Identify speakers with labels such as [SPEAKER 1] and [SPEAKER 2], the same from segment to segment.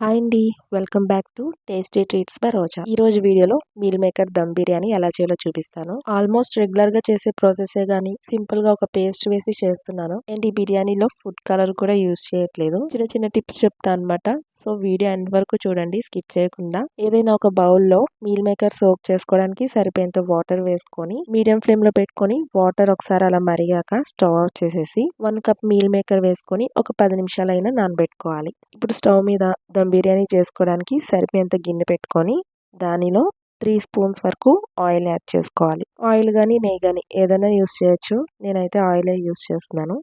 [SPEAKER 1] Hi అండి welcome back to tasty treats by Roja ఈ రోజు వీడియోలో మీల్ మేకర్ దమ్ బిర్యానీ ఎలా చేయాలో చూపిస్తాను. ఆల్మోస్ట్ రెగ్యులర్గా చేసే ప్రాసెసే గానీ సింపుల్గా ఒక పేస్ట్ వేసి చేస్తున్నాను. అండ్ ఈ బిర్యానీలో ఫుడ్ కలర్ కూడా యూస్ చేయట్లేదు. చిన్న చిన్న టిప్స్ చెప్తా అనమాట సో వీడియో ఎండ్ వరకు చూడండి స్కిప్ చేయకుండా. ఏదైనా ఒక బౌల్లో మీల్ మేకర్ సోక్ చేసుకోవడానికి సరిపోయేంత వాటర్ వేసుకొని మీడియం ఫ్లేమ్లో పెట్టుకొని వాటర్ ఒకసారి అలా మరిగాక స్టవ్ ఆఫ్ చేసేసి వన్ కప్ మీల్ మేకర్ వేసుకొని ఒక పది నిమిషాలైనా నానబెట్టుకోవాలి. ఇప్పుడు స్టవ్ మీద దమ్ బిర్యానీ చేసుకోవడానికి సరిపోయేంత గిన్నె పెట్టుకొని దానిలో త్రీ స్పూన్స్ వరకు ఆయిల్ యాడ్ చేసుకోవాలి. ఆయిల్ కానీ నెయ్యి కానీ ఏదైనా యూస్ చేయొచ్చు. నేనైతే ఆయిలే యూస్ చేస్తున్నాను.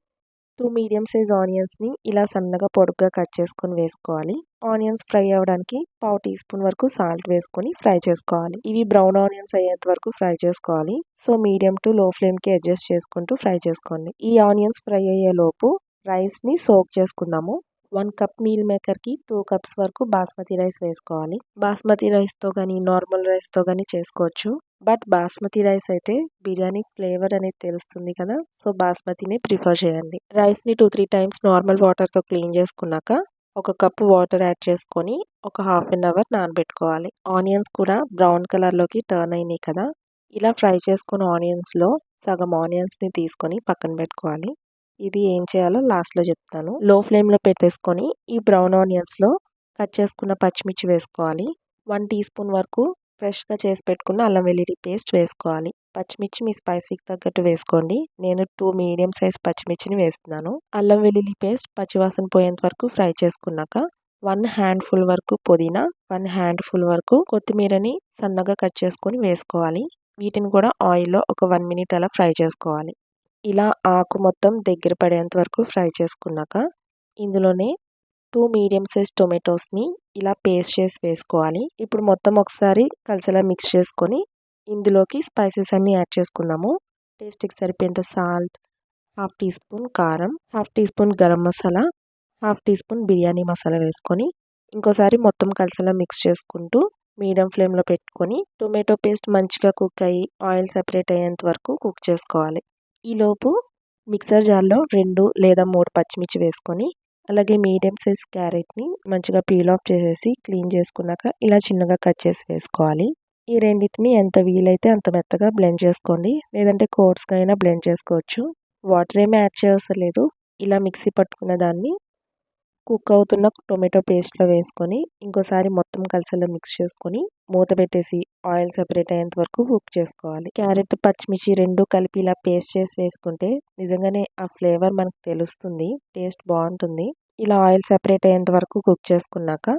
[SPEAKER 1] టూ మీడియం సైజ్ ఆనియన్స్ని ఇలా సన్నగా పొడుగ్గా కట్ చేసుకొని వేసుకోవాలి. ఆనియన్స్ ఫ్రై అవ్వడానికి పావు టీ స్పూన్ వరకు సాల్ట్ వేసుకొని ఫ్రై చేసుకోవాలి. ఇవి బ్రౌన్ ఆనియన్స్ అయ్యేంత వరకు ఫ్రై చేసుకోవాలి. సో మీడియం టు లో ఫ్లేమ్కి అడ్జస్ట్ చేసుకుంటూ ఫ్రై చేసుకోండి. ఈ ఆనియన్స్ ఫ్రై అయ్యే లోపు రైస్ని సోక్ చేసుకుందాము. వన్ కప్ మీల్ మేకర్కి టూ కప్స్ వరకు బాస్మతి రైస్ వేసుకోవాలి. బాస్మతి రైస్తో కానీ నార్మల్ రైస్తో కానీ చేసుకోవచ్చు. బట్ బాస్మతి రైస్ అయితే బిర్యానీ ఫ్లేవర్ అనేది తెలుస్తుంది కదా సో బాస్మతిని ప్రిఫర్ చేయండి. రైస్ని టూ త్రీ టైమ్స్ నార్మల్ వాటర్తో క్లీన్ చేసుకున్నాక ఒక కప్పు వాటర్ యాడ్ చేసుకొని ఒక హాఫ్ అన్ అవర్ నానబెట్టుకోవాలి. ఆనియన్స్ కూడా బ్రౌన్ కలర్లోకి టర్న్ అయినాయి కదా ఇలా ఫ్రై చేసుకున్న ఆనియన్స్లో సగం ఆనియన్స్ని తీసుకొని పక్కన పెట్టుకోవాలి. ఇది ఏం చేయాలో లాస్ట్లో చెప్తాను. లో ఫ్లేమ్లో పెట్టేసుకొని ఈ బ్రౌన్ ఆనియన్స్లో కట్ చేసుకున్న పచ్చిమిర్చి వేసుకోవాలి. వన్ టీ స్పూన్ వరకు ఫ్రెష్గా చేసి పెట్టుకున్న అల్లం వెల్లుల్లి పేస్ట్ వేసుకోవాలి. పచ్చిమిర్చి మీ స్పైసీకి తగ్గట్టు వేసుకోండి. నేను టూ మీడియం సైజ్ పచ్చిమిర్చిని వేస్తున్నాను. అల్లం వెల్లుల్లి పేస్ట్ పచ్చివాసన పోయేంత వరకు ఫ్రై చేసుకున్నాక వన్ హ్యాండ్ ఫుల్ వరకు పుదీనా వన్ హ్యాండ్ ఫుల్ వరకు కొత్తిమీరని సన్నగా కట్ చేసుకొని వేసుకోవాలి. వీటిని కూడా ఆయిల్లో ఒక వన్ మినిట్ అలా ఫ్రై చేసుకోవాలి. ఇలా ఆకు మొత్తం దగ్గర పడేంత వరకు ఫ్రై చేసుకున్నాక ఇందులోనే టూ మీడియం సైజ్ టొమాటోస్ని ఇలా పేస్ట్ చేసి వేసుకోవాలి. ఇప్పుడు మొత్తం ఒకసారి కలిసేలా మిక్స్ చేసుకొని ఇందులోకి స్పైసెస్ అన్నీ యాడ్ చేసుకున్నాము. టేస్ట్కి సరిపోయేంత సాల్ట్ హాఫ్ టీ స్పూన్ కారం half teaspoon garam masala half teaspoon biryani masala వేసుకొని ఇంకోసారి మొత్తం కలిసేలా మిక్స్ చేసుకుంటూ మీడియం ఫ్లేమ్లో పెట్టుకొని టొమాటో పేస్ట్ మంచిగా కుక్ అయ్యి ఆయిల్ సెపరేట్ అయ్యేంత వరకు కుక్ చేసుకోవాలి. ఈలోపు మిక్సర్ జార్లో రెండు లేదా మూడు పచ్చిమిర్చి వేసుకొని అలాగే మీడియం సైజ్ క్యారెట్ని మంచిగా పీల్ ఆఫ్ చేసేసి క్లీన్ చేసుకున్నాక ఇలా చిన్నగా కట్ చేసి వేసుకోవాలి. ఈ రెండింటిని ఎంత వీలైతే అంత మెత్తగా బ్లెండ్ చేసుకోండి. లేదంటే కోర్స్గా అయినా బ్లెండ్ చేసుకోవచ్చు. వాటర్ ఏమీ యాడ్ చేయవసరం లేదు. ఇలా మిక్సీ పట్టుకున్న దాన్ని కుక్ అవుతున్న టొమాటో పేస్ట్లో వేసుకొని ఇంకోసారి మొత్తం కలిసేలా మిక్స్ చేసుకొని మూత పెట్టేసి ఆయిల్ సెపరేట్ అయ్యేంత వరకు కుక్ చేసుకోవాలి. క్యారెట్ పచ్చిమిర్చి రెండు కలిపి ఇలా పేస్ట్ చేసి వేసుకుంటే నిజంగానే ఆ ఫ్లేవర్ మనకు తెలుస్తుంది టేస్ట్ బాగుంటుంది. ఇలా ఆయిల్ సెపరేట్ అయ్యేంత వరకు కుక్ చేసుకున్నాక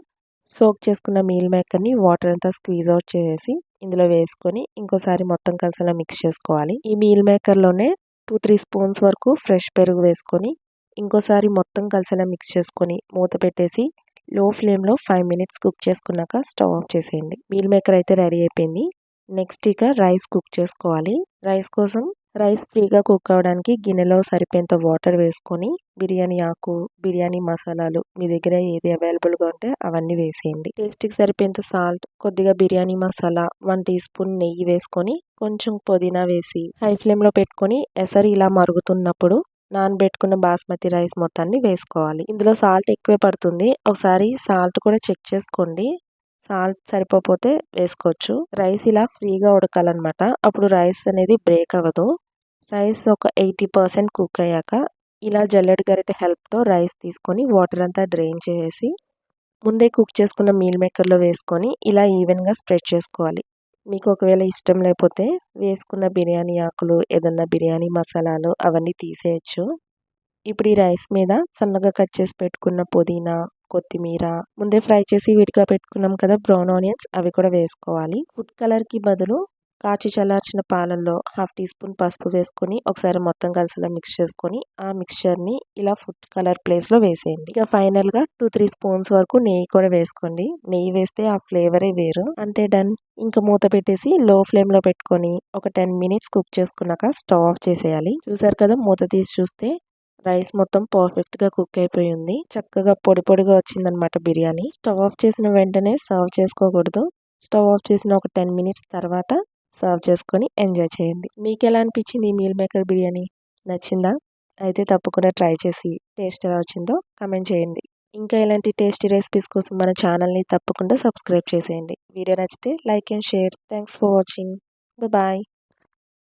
[SPEAKER 1] సోక్ చేసుకున్న మీల్ మేకర్ని వాటర్ అంతా స్క్వీజ్ అవుట్ చేసేసి ఇందులో వేసుకొని ఇంకోసారి మొత్తం కలిసేలా మిక్స్ చేసుకోవాలి. ఈ మీల్ మేకర్లోనే టూ త్రీ స్పూన్స్ వరకు ఫ్రెష్ పెరుగు వేసుకొని ఇంకోసారి మొత్తం కలిసేలా మిక్స్ చేసుకొని మూత పెట్టేసి లో ఫ్లేమ్లో ఫైవ్ మినిట్స్ కుక్ చేసుకున్నాక స్టవ్ ఆఫ్ చేసేయండి. మీల్ మేకర్ అయితే రెడీ అయిపోయింది. నెక్స్ట్ ఇక రైస్ కుక్ చేసుకోవాలి. రైస్ కోసం రైస్ ఫ్రీగా కుక్ అవ్వడానికి గిన్నెలో సరిపోయేంత వాటర్ వేసుకొని బిర్యానీ ఆకు బిర్యానీ మసాలాలు మీ దగ్గర ఏది అవైలబుల్గా ఉంటే అవన్నీ వేసేయండి. టేస్ట్కి సరిపోయేంత సాల్ట్ కొద్దిగా biryani masala one teaspoon నెయ్యి వేసుకొని కొంచెం పుదీనా వేసి హై ఫ్లేమ్లో పెట్టుకొని ఎసరు ఇలా మరుగుతున్నప్పుడు నానబెట్టుకున్న బాస్మతి రైస్ మొత్తాన్ని వేసుకోవాలి. ఇందులో సాల్ట్ ఎక్కువే పడుతుంది. ఒకసారి సాల్ట్ కూడా చెక్ చేసుకోండి. సాల్ట్ సరిపోతే వేసుకోవచ్చు. రైస్ ఇలా ఫ్రీగా ఉడకాలన్నమాట. అప్పుడు రైస్ అనేది బ్రేక్ అవ్వదు. రైస్ ఒక ఎయిటీ పర్సెంట్ కుక్ అయ్యాక ఇలా జల్లెడ గరిటె హెల్ప్తో రైస్ తీసుకొని వాటర్ అంతా డ్రైన్ చేసి ముందే కుక్ చేసుకున్న మీల్ మేకర్లో వేసుకొని ఇలా ఈవెన్గా స్ప్రెడ్ చేసుకోవాలి. మీకు ఒకవేళ ఇష్టం లేకపోతే వేసుకున్న బిర్యానీ ఆకులు ఏదన్నా బిర్యానీ మసాలాలు అవన్నీ తీసేయచ్చు. ఇప్పుడు ఈ రైస్ మీద సన్నగా కట్ చేసి పెట్టుకున్న పుదీనా కొత్తిమీర ముందే ఫ్రై చేసి విడిగా పెట్టుకున్నాం కదా బ్రౌన్ ఆనియన్స్ అవి కూడా వేసుకోవాలి. ఫుడ్ కలర్కి బదులు కాచి చల్లార్చిన పాలల్లో హాఫ్ టీ స్పూన్ పసుపు వేసుకొని ఒకసారి మొత్తం కలిసిలా మిక్స్ చేసుకొని ఆ మిక్స్చర్ని ఇలా ఫుడ్ కలర్ ప్లేస్లో వేసేయండి. ఇక ఫైనల్గా టూ త్రీ స్పూన్స్ వరకు నెయ్యి కూడా వేసుకోండి. నెయ్యి వేస్తే ఆ ఫ్లేవరే వేరు. అంతే డన్ ఇంకా మూత పెట్టేసి లో ఫ్లేమ్లో పెట్టుకొని ఒక టెన్ మినిట్స్ కుక్ చేసుకున్నాక స్టవ్ ఆఫ్ చేసేయాలి. చూసారు కదా మూత తీసి చూస్తే రైస్ మొత్తం పర్ఫెక్ట్గా కుక్ అయిపోయింది చక్కగా పొడి పొడిగా వచ్చిందనమాట బిర్యానీ. స్టవ్ ఆఫ్ చేసిన వెంటనే సర్వ్ చేసుకోకూడదు. స్టవ్ ఆఫ్ చేసిన ఒక టెన్ మినిట్స్ తర్వాత సర్వ్ చేసుకొని ఎంజాయ్ చేయండి. మీకు ఎలా అనిపించింది ఈ మీల్ మేకర్ బిర్యానీ? నచ్చిందా? అయితే తప్పకుండా ట్రై చేసి టేస్ట్ ఎలా వచ్చిందో కమెంట్ చేయండి. ఇంకా ఇలాంటి టేస్టీ రెసిపీస్ కోసం మన ఛానల్ని తప్పకుండా సబ్స్క్రైబ్ చేసేయండి. వీడియో నచ్చితే like and share. Thanks for watching. Bye.